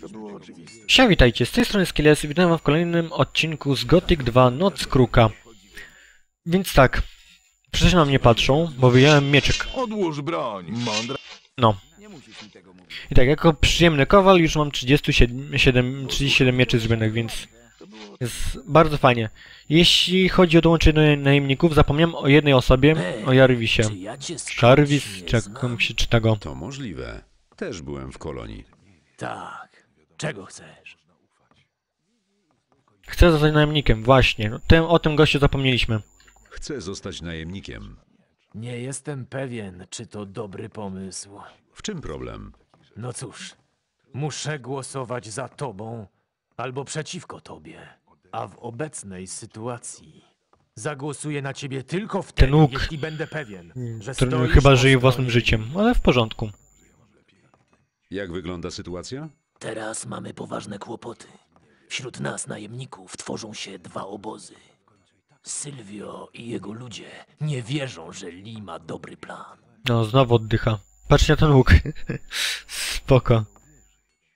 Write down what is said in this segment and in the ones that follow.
To było oczywiste. Siema, witajcie, z tej strony Skilles i witam wam w kolejnym odcinku z Gothic 2 Noc Kruka. Więc tak, przecież na mnie patrzą, bo wyjąłem mieczek. Odłóż broń! Mądra. No. Nie musisz mi tego mówić. I tak, jako przyjemny kowal już mam 37, 7, 37 mieczy zrobionych, więc jest bardzo fajnie. Jeśli chodzi o dołączenie najemników, zapomniałem o jednej osobie, o Jarvisie. Czy ja cię skądś Jarvis, czy jak się czyta go. To możliwe. Też byłem w kolonii. Tak. Czego chcesz? Chcę zostać najemnikiem, właśnie. No, tym, o tym gościu zapomnieliśmy. Chcę zostać najemnikiem. Nie jestem pewien, czy to dobry pomysł. W czym problem? No cóż, muszę głosować za tobą albo przeciwko tobie. A w obecnej sytuacji zagłosuję na ciebie tylko wtedy, Ten łuk. jeśli będę pewien, że Który stoisz chyba po żyje własnym życiem, ale w porządku. Jak wygląda sytuacja? Teraz mamy poważne kłopoty. Wśród nas, najemników, tworzą się dwa obozy. Sylwio i jego ludzie nie wierzą, że Lee ma dobry plan. No, znowu oddycha. Patrzcie na ten łuk. Spoko.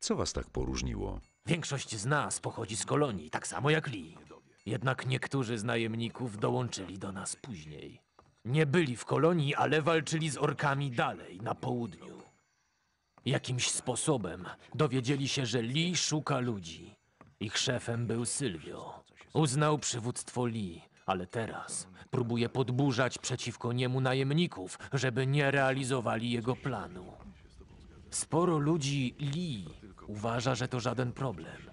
Co was tak poróżniło? Większość z nas pochodzi z kolonii, tak samo jak Lee. Jednak niektórzy z najemników dołączyli do nas później. Nie byli w kolonii, ale walczyli z orkami dalej, na południu. Jakimś sposobem dowiedzieli się, że Lee szuka ludzi. Ich szefem był Sylwio. Uznał przywództwo Lee, ale teraz próbuje podburzać przeciwko niemu najemników, żeby nie realizowali jego planu. Sporo ludzi Lee uważa, że to żaden problem.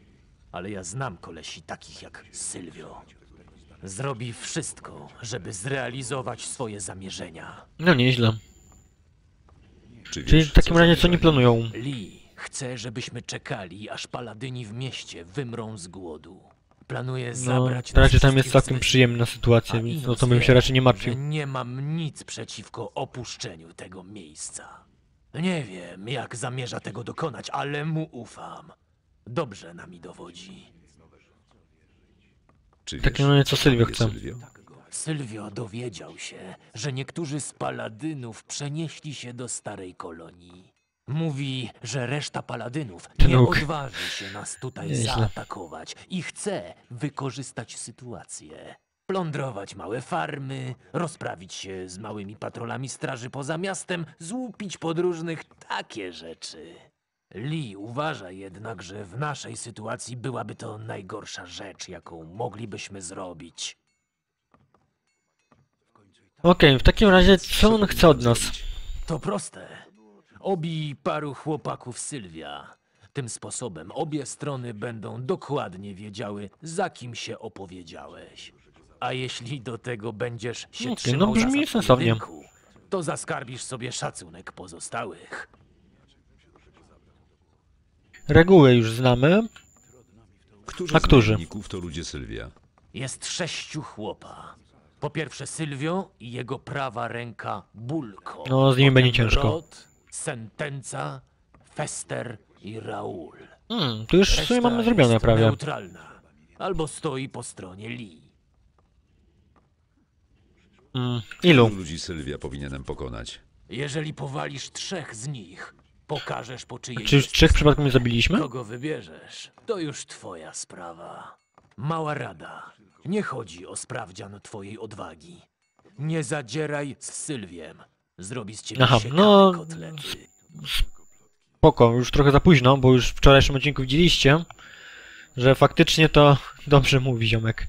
Ale ja znam kolesi takich jak Sylwio. Zrobi wszystko, żeby zrealizować swoje zamierzenia. No nieźle. Czy Czyli wiesz, w takim co razie co nie zamierzają? planują? Lee chce, żebyśmy czekali, aż paladyni w mieście wymrą z głodu. Planuje No, zabrać na nas razie tam jest wszystkich całkiem z przyjemna A sytuacja, więc no Inus to bym wie, się raczej nie że martwił. nie mam nic przeciwko opuszczeniu tego miejsca. Nie wiem, jak zamierza tego dokonać, ale mu ufam. Dobrze nami dowodzi. Czy Takie wiesz, no, co Sylwio wie chce. Sylwio? Sylwio dowiedział się, że niektórzy z paladynów przenieśli się do starej kolonii. Mówi, że reszta paladynów nie odważy się nas tutaj Nieźle. zaatakować i chce wykorzystać sytuację. Plądrować małe farmy, rozprawić się z małymi patrolami straży poza miastem, złupić podróżnych, takie rzeczy. Lee uważa jednak, że w naszej sytuacji byłaby to najgorsza rzecz, jaką moglibyśmy zrobić. Okej, w takim razie co on chce od nas? To proste. Obij paru chłopaków Sylwia. Tym sposobem obie strony będą dokładnie wiedziały, za kim się opowiedziałeś. A jeśli do tego będziesz się Okej, no brzmi zasad sensownie. to zaskarbisz sobie szacunek pozostałych. Reguły już znamy. Którzy A którzy? to ludzie Sylwia? Jest sześciu chłopa. Po pierwsze Sylwio i jego prawa ręka Bulko. No, z nimi będzie ciężko. Rod, Sentenza, Fester i Raul. Hmm, tu już w sumie mamy zrobione jest prawie. neutralna. Albo stoi po stronie Lee. Mm, ilu? Ilu ludzi Sylwia powinienem pokonać? Jeżeli powalisz trzech z nich, pokażesz po czyjej Czy już jest trzech przypadkiem nie zabiliśmy? Kogo wybierzesz, to już twoja sprawa. Mała rada. Nie chodzi o sprawdzian twojej odwagi. Nie zadzieraj z Sylwiem. Zrobi z ciebie Aha, no, kotlety. Spoko, już trochę za późno, bo już w wczorajszym odcinku widzieliście, że faktycznie to dobrze mówi ziomek.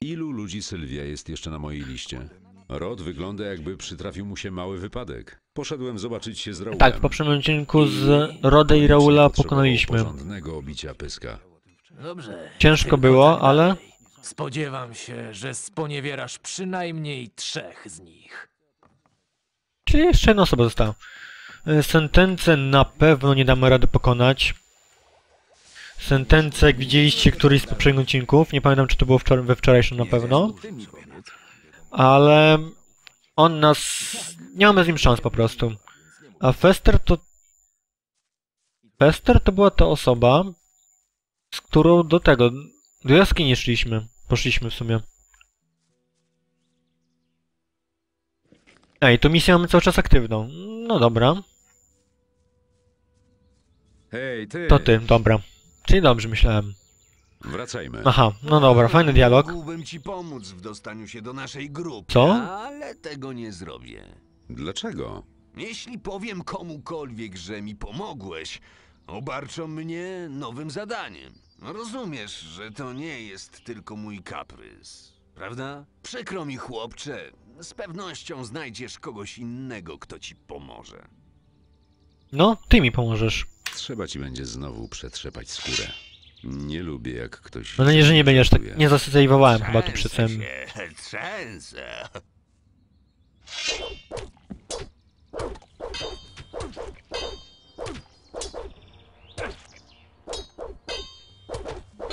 Ilu ludzi Sylwia jest jeszcze na mojej liście? Rod wygląda jakby przytrafił mu się mały wypadek. Poszedłem zobaczyć się z Raulem. Tak, w poprzednim odcinku z Rodę i Raula pokonaliśmy. Porządnego obicia pyska. Dobrze. Ciężko było, tak ale-. Spodziewam się, że sponiewierasz przynajmniej trzech z nich. Czyli jeszcze jedna osoba została. Y, Sentencę na pewno nie damy rady pokonać. Sentencę, jak widzieliście, któryś z poprzednich odcinków, nie pamiętam czy to było wczor we wczorajszym na pewno, ale on nas... nie mamy z nim szans po prostu. A Fester to... Fester to była ta osoba, którą do tego, do jaskini szliśmy. Poszliśmy w sumie. Ej, to misję mamy cały czas aktywną. No dobra. Hej, ty! To ty, dobra. Czyli dobrze myślałem. Wracajmy. Aha, no dobra, fajny dialog. Mógłbym ci pomóc w dostaniu się do naszej grupy, Co? ale tego nie zrobię. Dlaczego? Jeśli powiem komukolwiek, że mi pomogłeś, obarczą mnie nowym zadaniem. Rozumiesz, że to nie jest tylko mój kaprys, prawda? Przykro mi, chłopcze. Z pewnością znajdziesz kogoś innego, kto ci pomoże. No, ty mi pomożesz. Trzeba ci będzie znowu przetrzepać skórę. Nie lubię, jak ktoś... Mam nadzieję, że nie będziesz tak... Nie zasejwowałem chyba tu przed tym. Trzęsę.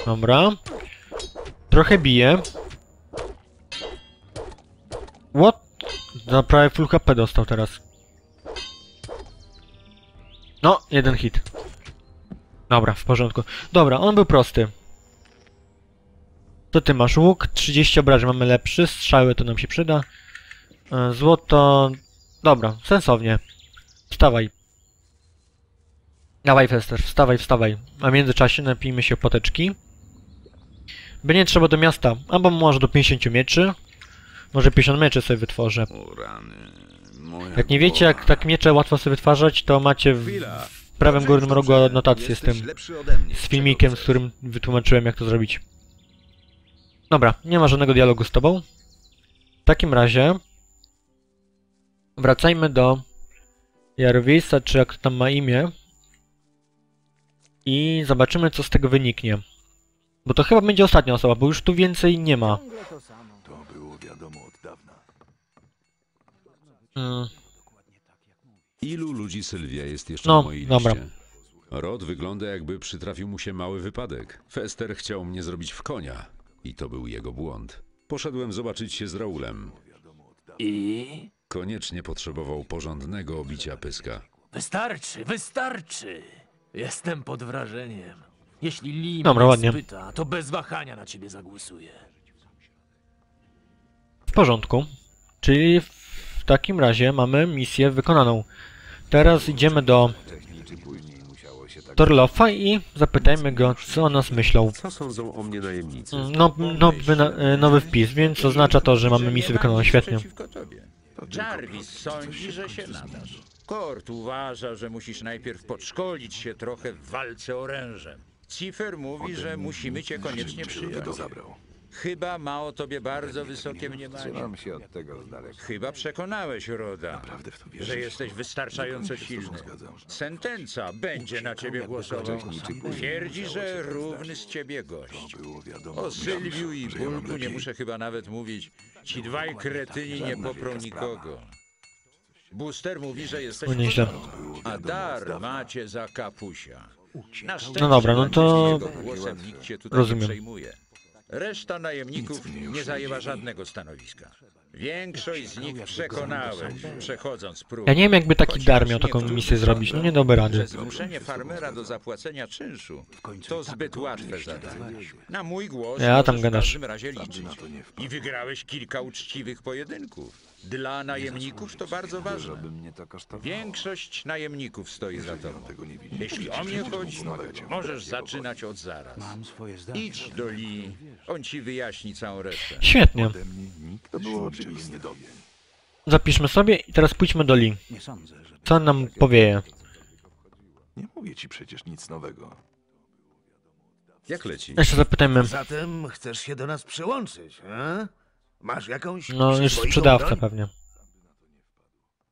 Dobra. Trochę bije. What? Za prawie full HP dostał teraz. No, jeden hit. Dobra, w porządku. Dobra, on był prosty. To ty masz łuk, 30 obrażeń mamy lepszy, strzały to nam się przyda. E, Złoto... Dobra, sensownie. Wstawaj. Dawaj, Fester, wstawaj, wstawaj. A w międzyczasie napijmy się poteczki. By nie trzeba do miasta, albo może do 50 mieczy. Może 50 mieczy sobie wytworzę. Jak nie wiecie, jak tak miecze łatwo sobie wytwarzać, to macie w, prawym górnym rogu Dobrze, adnotację z tym. Z filmikiem, z którym wytłumaczyłem, jak to zrobić. Dobra, nie ma żadnego dialogu z tobą. W takim razie... Wracajmy do Jarwisa, czy jak to tam ma imię. I zobaczymy, co z tego wyniknie. Bo to chyba będzie ostatnia osoba, bo już tu więcej nie ma. To było wiadomo od dawna. Mm, Ilu ludzi Sylwia jest jeszcze No, na mojej dobra. liście? Rod wygląda jakby przytrafił mu się mały wypadek. Fester chciał mnie zrobić w konia. I to był jego błąd. Poszedłem zobaczyć się z Raulem. I? Koniecznie potrzebował porządnego obicia pyska. Wystarczy, wystarczy! Jestem pod wrażeniem. Jeśli Lee Dobra, mnie ładnie. spyta, to bez wahania na ciebie zagłosuję. w porządku. Czyli w takim razie mamy misję wykonaną. Teraz idziemy do. Torlofa i zapytajmy go, co o nas myślą. Co sądzą o mnie najemnicy? Mm, No, nowy, na- e, nowy wpis, więc oznacza to, że mamy misję wykonaną świetnie. Jarvis sądzi, że się nadasz. Kort uważa, że musisz najpierw podszkolić się trochę w walce orężem. Cifer mówi, że musimy cię koniecznie przyjąć. zabrał. Chyba ma o tobie bardzo wysokie mniemanie. Trzymam się od tego z daleka. Chyba przekonałeś Roda, Naprawdę w to wierzysz? że jesteś wystarczająco silny. Sentenca będzie na ciebie głosował. Twierdzi, że równy z ciebie gość. O Sylwiu i Bulku nie muszę chyba nawet mówić. Ci dwaj kretyni nie poprą nikogo. Booster mówi, że jesteś No nieźle. a dar macie za kapusia. No dobra, no to jego głosem nikt cię tutaj rozumiem. Reszta najemników nie zajęła żadnego stanowiska. Większość z nich przekonałeś, przechodząc próbę. Ja nie wiem, jakby taki dar miał taką misję zrobić. No nie dałby rady. zmuszenie farmera do zapłacenia czynszu to zbyt łatwe zadanie. Na mój głos Ja tam możesz gadasz. w każdym razie liczyć. I wygrałeś kilka uczciwych pojedynków. Dla najemników to bardzo ważne. Mnie to kosztowało. Większość najemników stoi za tobą. Jeśli o mnie chodzi, możesz zaczynać od zaraz. Idź do Lee, on ci wyjaśni całą resztę. Świetnie. To było oczywiste. Zapiszmy sobie i teraz pójdźmy do Lee. Co on nam powieje? Nie mówię ci przecież nic nowego. Jak leci? Jeszcze zapytajmy. Zatem chcesz się do nas przyłączyć, he? Masz jakąś No, już przyzwoitą sprzedawca broń? pewnie.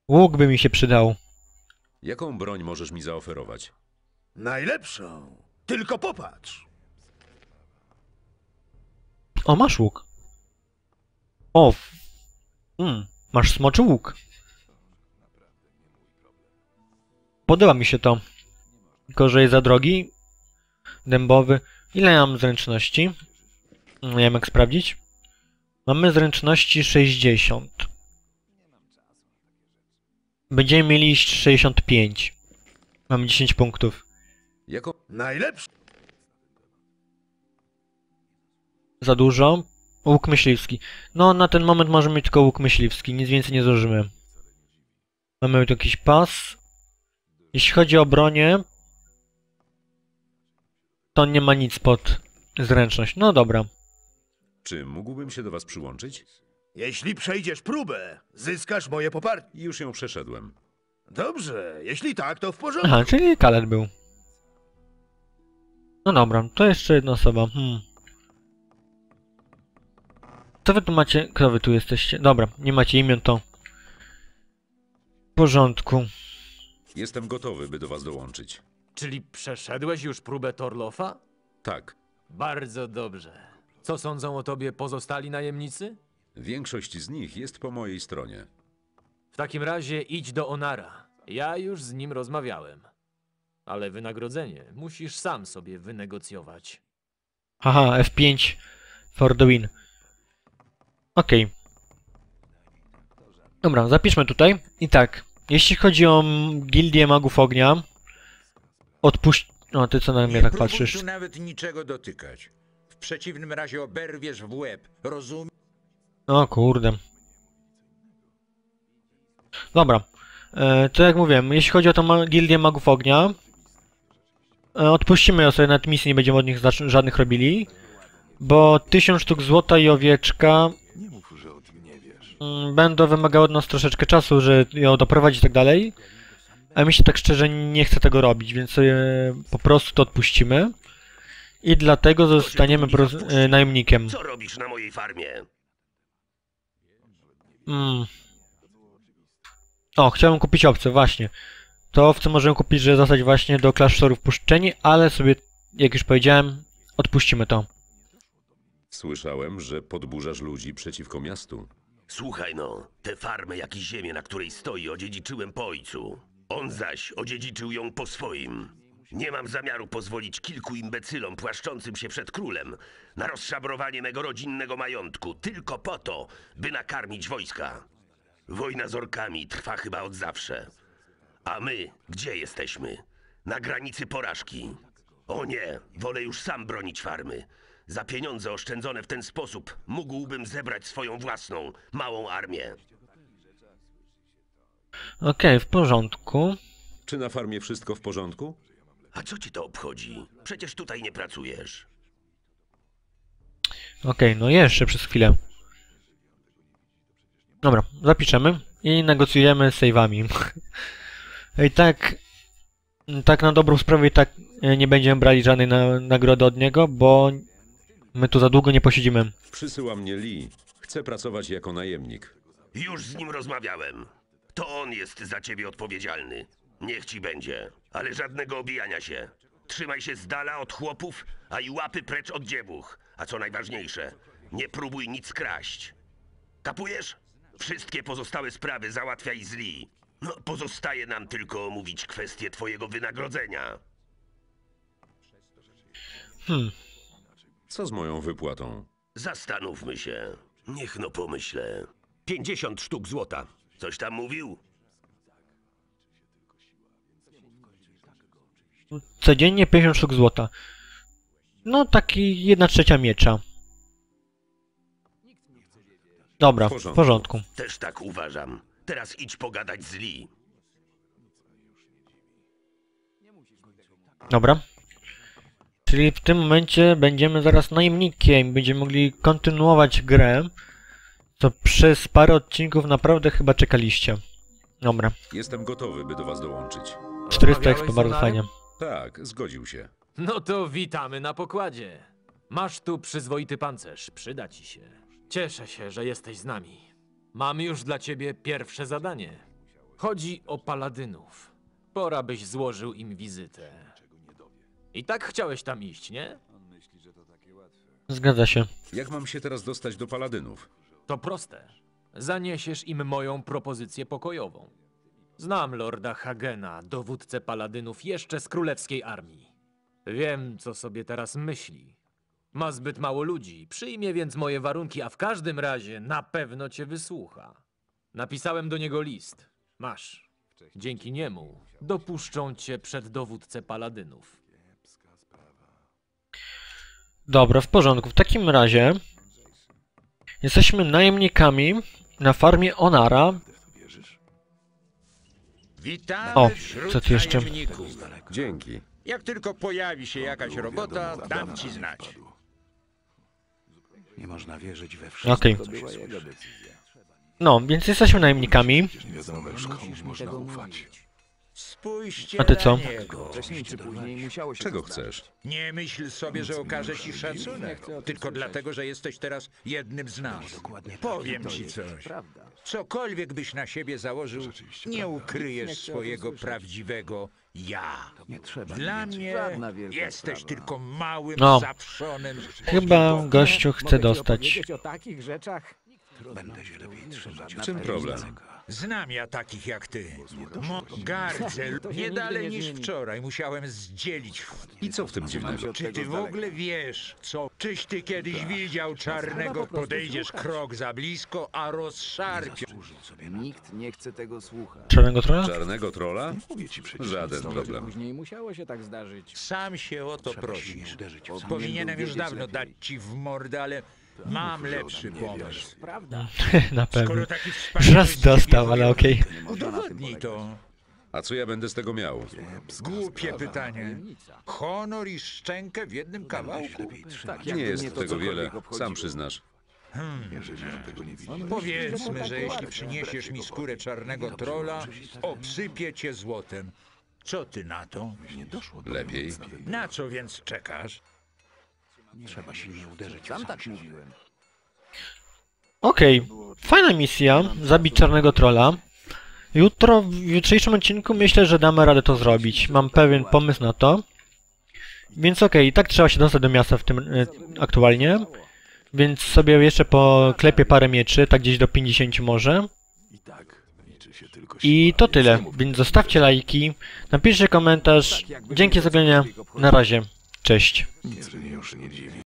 Łuk by mi się przydał. Jaką broń możesz mi zaoferować? Najlepszą. Tylko popatrz. O, masz łuk. O. Mm, masz smoczy łuk. Podoba mi się to. Tylko, że jest za drogi. Dębowy. Ile mam zręczności? Nie wiem jak sprawdzić. Mamy zręczności 60. Będziemy mieli 65. Mamy 10 punktów. Jaką... Najlepszą. Za dużo. Łuk myśliwski. No, na ten moment możemy mieć tylko łuk myśliwski, nic więcej nie zużymy. Mamy tu jakiś pas. Jeśli chodzi o bronię, to nie ma nic pod zręczność. No dobra. Czy mógłbym się do was przyłączyć? Jeśli przejdziesz próbę, zyskasz moje poparcie. Już ją przeszedłem. Dobrze, jeśli tak, to w porządku. Aha, czyli Kalet był. No dobra, to jeszcze jedna osoba. Hmm. Co wy tu macie? Kto wy tu jesteście? Dobra, nie macie imion, to... W porządku. Jestem gotowy, by do was dołączyć. Czyli przeszedłeś już próbę Torlofa? Tak, Bardzo dobrze. Co sądzą o tobie pozostali najemnicy? większość z nich jest po mojej stronie. W takim razie idź do Onara. Ja już z nim rozmawiałem. Ale wynagrodzenie musisz sam sobie wynegocjować. Haha, F5 for the win. Okej. Dobra, zapiszmy tutaj. I tak, jeśli chodzi o gildię magów ognia, odpuść... No, ty co na mnie Nie tak patrzysz? tu nawet niczego dotykać. W przeciwnym razie oberwiesz w łeb. Rozumiesz? O kurde. Dobra. E, to jak mówiłem, jeśli chodzi o tą ma- gildię magów ognia, e, odpuścimy ją sobie, nawet misji nie będziemy od nich żadnych robili, bo 1000 sztuk złota i owieczka Nie mów, że o tym nie wiesz. mm, będą wymagały od nas troszeczkę czasu, że ją doprowadzić i tak dalej. A mi się tak szczerze nie chce tego robić, więc sobie po prostu to odpuścimy. I dlatego zostaniemy e, najemnikiem. Co robisz na mojej farmie? Mm. O, chciałem kupić obce, właśnie. To owce możemy kupić, że zostać właśnie do klasztorów puszczeni, ale sobie, jak już powiedziałem, odpuścimy to. Słyszałem, że podburzasz ludzi przeciwko miastu. Słuchaj no, tę farmę jak i ziemię, na której stoi, odziedziczyłem po ojcu. On zaś odziedziczył ją po swoim. Nie mam zamiaru pozwolić kilku imbecylom płaszczącym się przed królem na rozszabrowanie mego rodzinnego majątku tylko po to, by nakarmić wojska. Wojna z orkami trwa chyba od zawsze. A my, gdzie jesteśmy? Na granicy porażki. O nie, wolę już sam bronić farmy. Za pieniądze oszczędzone w ten sposób mógłbym zebrać swoją własną, małą armię. Okej, w porządku. Czy na farmie wszystko w porządku? A co ci to obchodzi? Przecież tutaj nie pracujesz. Okej, no jeszcze przez chwilę. Dobra, zapiszemy i negocjujemy z save'ami. I tak, tak na dobrą sprawę i tak e, nie będziemy brali żadnej na, nagrody od niego, bo my tu za długo nie posiedzimy. Przysyła mnie Lee. Chcę pracować jako najemnik. Już z nim rozmawiałem. To on jest za ciebie odpowiedzialny. Niech ci będzie. Ale żadnego obijania się. Trzymaj się z dala od chłopów, a i łapy precz od dziewuch. A co najważniejsze, nie próbuj nic kraść. Kapujesz? Wszystkie pozostałe sprawy załatwiaj z Lee. No, pozostaje nam tylko omówić kwestię twojego wynagrodzenia. Hmm, Co z moją wypłatą? Zastanówmy się. Niech no pomyślę. 50 sztuk złota. Coś tam mówił? codziennie 50 sztuk złota. No, taki jedna trzecia miecza. Dobra, W w porządku. porządku. Też tak uważam. Teraz idź pogadać z Lee. Dobra. Czyli w tym momencie będziemy zaraz najemnikiem, będziemy mogli kontynuować grę, co przez parę odcinków naprawdę chyba czekaliście. Dobra, Jestem gotowy, by do was dołączyć. 400 Rozmawiałeś expo, bardzo fajnie. Tak, zgodził się. No to witamy na pokładzie. Masz tu przyzwoity pancerz, przyda ci się. Cieszę się, że jesteś z nami. Mam już dla ciebie pierwsze zadanie. Chodzi o paladynów. Pora byś złożył im wizytę. I tak chciałeś tam iść, nie? Zgadza się. Jak mam się teraz dostać do paladynów? To proste. Zaniesiesz im moją propozycję pokojową. Znam lorda Hagena, dowódcę paladynów jeszcze z królewskiej armii. Wiem, co sobie teraz myśli. Ma zbyt mało ludzi, przyjmie więc moje warunki, a w każdym razie na pewno cię wysłucha. Napisałem do niego list. Masz. Dzięki niemu dopuszczą cię przed dowódcę paladynów. Dobra, w porządku. W takim razie jesteśmy najemnikami na farmie Onara. Witamy O, co tu jeszcze? Dzięki. Jak tylko pojawi się jakaś robota, dam ci znać. Nie można wierzyć we wszystko. Okej. No, więc jesteśmy najemnikami. Nie wiadomo komu można ufać. Spójrzcie A ty co? na niego. Wcześniej czy później musiało się Czego to chcesz? Nie myśl sobie, że okaże ci szacunek, tylko dlatego, że jesteś teraz jednym z nas. Powiem ci coś. Cokolwiek byś na siebie założył, nie ukryjesz swojego prawdziwego ja. Dla mnie jesteś tylko małym, No. zaprzonym... Chyba gościu chce dostać. opowiedzieć o takich rzeczach? Będę się lepiej trzymać. W czym problem? Znam ja takich jak ty. Mo się nie dalej niż wczoraj musiałem zdzielić. I co w tym dziwnego? Czy ty w ogóle wiesz, co? Czyś ty kiedyś widział czarnego? Podejdziesz krok za blisko, a rozszarpie. Nikt nie chce tego słuchać. Czarnego trolla? Czarnego trola? Żaden problem. Później musiało się tak zdarzyć. Sam się o to prosisz. Powinienem już dawno dać ci w mordę, ale mam lepszy pomysł. Prawda. Na pewno. Skoro taki Już wspaniały raz dostał, ale okej. Udowodnij to. A co ja będę z tego miał? Głupie pytanie. Honor i szczękę w jednym kawałku? Tak, Nie jakby jest to tego cokolwiek wiele, obchodziło. sam przyznasz. Jeżeli że tego nie widzisz. Powiedzmy, że jeśli przyniesiesz mi skórę czarnego trola, obsypię cię złotem. Co ty na to? Nie doszło do Lepiej. Na co więc czekasz? Trzeba silnie uderzyć Sam tak mówiłem. Okej, fajna misja, zabić czarnego trolla. Jutro, w jutrzejszym odcinku myślę, że damy radę to zrobić. Mam pewien pomysł na to. Więc okej, i tak trzeba się dostać do miasta w tym e, aktualnie. Więc sobie jeszcze poklepię parę mieczy, tak gdzieś do 50 może. I tak liczy się tylko I siła, to tyle, więc zostawcie lajki, napiszcie komentarz. Dzięki za oglądanie, na razie, cześć.